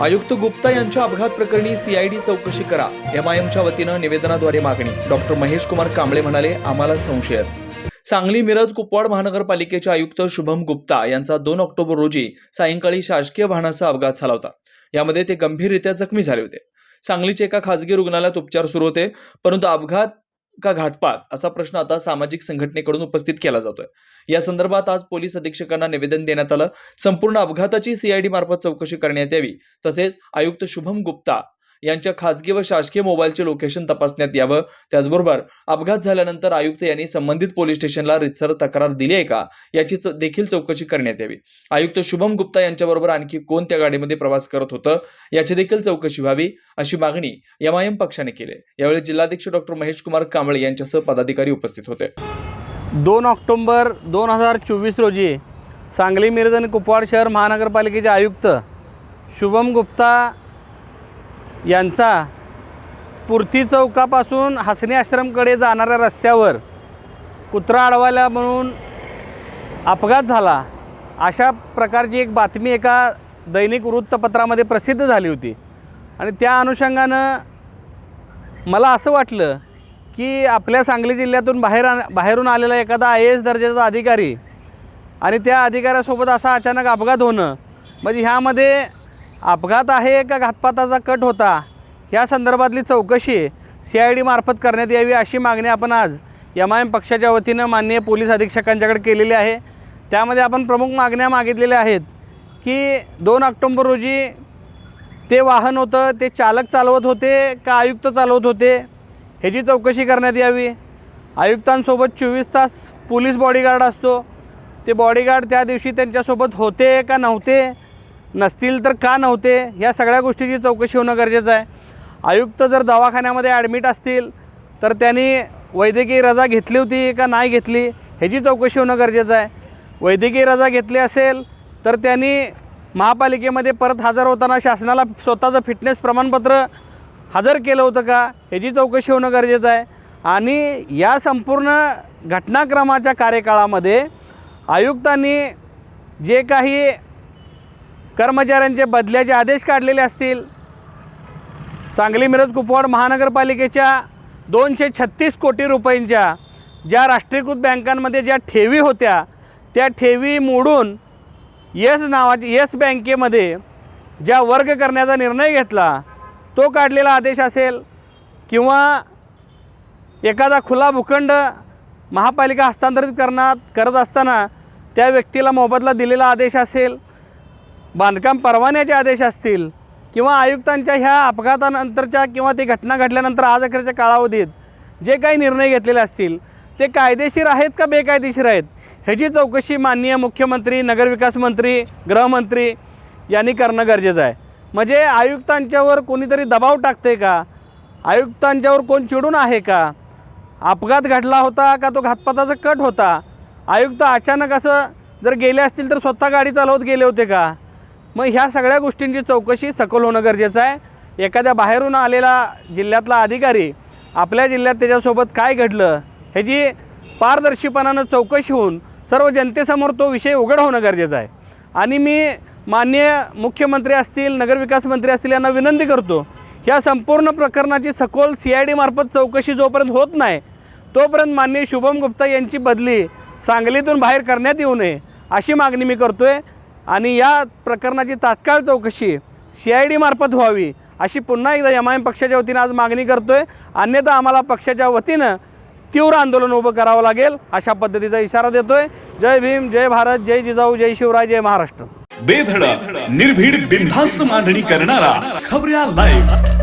आयुक्त गुप्ता यांच्या अपघात प्रकरणी सीआयडी चौकशी करा. एमआयएमच्या वतीनं निवेदनाद्वारे मागणी. डॉक्टर महेश कुमार कांबळे म्हणाले आम्हाला संशयच. सांगली मिरज कुपवाड महानगरपालिकेचे आयुक्त शुभम गुप्ता यांचा दोन ऑक्टोबर रोजी सायंकाळी शासकीय वाहनाचा अपघात झाला होता. यामध्ये ते गंभीररित्या जखमी झाले होते. सांगलीच्या एका खासगी रुग्णालयात उपचार सुरू होते परंतु अपघात का घातपात असा प्रश्न आता सामाजिक संघटनेकडून उपस्थित केला जातोय. या संदर्भात आज पोलीस अधीक्षकांना निवेदन देण्यात आलं. संपूर्ण अपघाताची सीआयडी मार्फत चौकशी करण्यात यावी. तसेच आयुक्त शुभम गुप्ता यांच्या खासगी व शासकीय मोबाईलचे लोकेशन तपासण्यात यावं. त्याचबरोबर अपघात झाल्यानंतर आयुक्त यांनी संबंधित पोलीस स्टेशनला रितसर तक्रार दिली आहे का? याची च- देखील चौकशी करण्यात यावी. आयुक्त शुभम गुप्ता यांच्याबरोबर आणखी कोण त्या गाडीमध्ये प्रवास करत होतं? याची देखील चौकशी व्हावी अशी मागणी एमआयएम पक्षाने केली यावेळी जिल्हाध्यक्ष डॉक्टर महेश कुमार कांबळे यांच्यासह पदाधिकारी उपस्थित होते. दोन ऑक्टोंबर दोन हजार चोवीस रोजी सांगली मिरज आणि कुपवाड शहर महानगरपालिकेचे आयुक्त शुभम गुप्ता यांचा स्फूर्ती चौकापासून हसणी आश्रमकडे जाणाऱ्या रस्त्यावर कुत्रा अडवायला म्हणून अपघात झाला. अशा प्रकारची एक बातमी एका दैनिक वृत्तपत्रामध्ये प्रसिद्ध झाली होती. आणि त्या अनुषंगानं मला असं वाटलं की आपल्या सांगली जिल्ह्यातून बाहेर आ बाहेरून आलेला एखादा आय ए एस दर्जाचा अधिकारी आणि त्या अधिकाऱ्यासोबत असा अचानक अपघात होणं म्हणजे ह्यामध्ये अपघात आहे का घातपाताचा कट होता. या संदर्भातली चौकशी सी आय डी मार्फत करण्यात यावी अशी मागणी आपण आज एम आय एम पक्षाच्या वतीनं माननीय पोलीस अधीक्षकांच्याकडे केलेली आहे. त्यामध्ये आपण प्रमुख मागण्या मागितलेल्या आहेत की दोन ऑक्टोंबर रोजी ते वाहन होतं ते चालक चालवत होते का आयुक्त चालवत होते ह्याची चौकशी करण्यात यावी. आयुक्तांसोबत चोवीस तास पोलीस बॉडीगार्ड असतो. ते बॉडीगार्ड त्या दिवशी त्यांच्यासोबत होते का नव्हते? नसतील तर का नव्हते? या सगळ्या गोष्टीची चौकशी होणं गरजेचं आहे. आयुक्त जर दवाखान्यामध्ये ॲडमिट असतील तर त्यांनी वैद्यकीय रजा घेतली होती का नाही घेतली ह्याची चौकशी होणं गरजेचं आहे. वैद्यकीय रजा घेतली असेल तर त्यांनी महापालिकेमध्ये परत हजर होताना शासनाला स्वतःचं फिटनेस प्रमाणपत्र हजर केलं होतं का ह्याची चौकशी होणं गरजेचं आहे. आणि या संपूर्ण घटनाक्रमाच्या कार्यकाळामध्ये आयुक्तांनी जे काही कर्मचाऱ्यांचे बदल्याचे आदेश काढलेले असतील. सांगली मिरज कुपवाड महानगरपालिकेच्या दोनशे छत्तीस कोटी रुपयांच्या ज्या राष्ट्रीयकृत बँकांमध्ये ज्या ठेवी होत्या त्या ठेवी मोडून येस नावाची येस बँकेमध्ये ज्या वर्ग करण्याचा निर्णय घेतला तो काढलेला आदेश असेल किंवा एखादा खुला भूखंड महापालिका हस्तांतरित करण्यात करत असताना त्या व्यक्तीला मोबदला दिलेला आदेश असेल बांधकाम परवान्याचे आदेश असतील किंवा आयुक्तांच्या ह्या अपघातानंतरच्या किंवा ती घटना घडल्यानंतर आज अखेरच्या कालावधीत जे काही निर्णय घेतलेले असतील ते कायदेशीर आहेत का बेकायदेशीर आहेत? ह्याची चौकशी माननीय मुख्यमंत्री नगरविकास मंत्री गृहमंत्री यांनी करणं गरजेचं आहे. म्हणजे आयुक्तांच्यावर कोणीतरी दबाव टाकते का? आयुक्तांच्यावर कोण चिडून आहे का? अपघात घडला होता का? तो घातपाताचा कट होता. आयुक्त अचानक असं जर गेले असतील तर स्वतः गाडी चालवत गेले होते का? मग ह्या सगळ्या गोष्टींची चौकशी सखोल होणं गरजेचं आहे. एखाद्या बाहेरून आलेला जिल्ह्यातला अधिकारी आपल्या जिल्ह्यात त्याच्यासोबत काय घडलं ह्याची पारदर्शीपणानं चौकशी होऊन सर्व जनतेसमोर तो विषय उघड होणं गरजेचं आहे. आणि मी माननीय मुख्यमंत्री असतील नगरविकास मंत्री असतील यांना विनंती करतो ह्या संपूर्ण प्रकरणाची सखोल सी आय डी मार्फत चौकशी जोपर्यंत होत नाही तोपर्यंत माननीय शुभम गुप्ता यांची बदली सांगलीतून बाहेर करण्यात येऊ नये अशी मागणी मी करतो आहे आणि या प्रकरणाची तात्काळ चौकशी सी आय डी मार्फत व्हावी अशी पुन्हा एकदा एम आय एम पक्षाच्या वतीनं आज मागणी करतो आहे अन्यथा आम्हाला पक्षाच्या वतीनं तीव्र आंदोलन उभं करावं लागेल अशा पद्धतीचा इशारा देतोय. जय भीम जय भारत जय जिजाऊ जय शिवराय जय महाराष्ट्र. बेधडक निर्भीड बिनधास्त मांडणी करणारा खबऱ्या लाईव्ह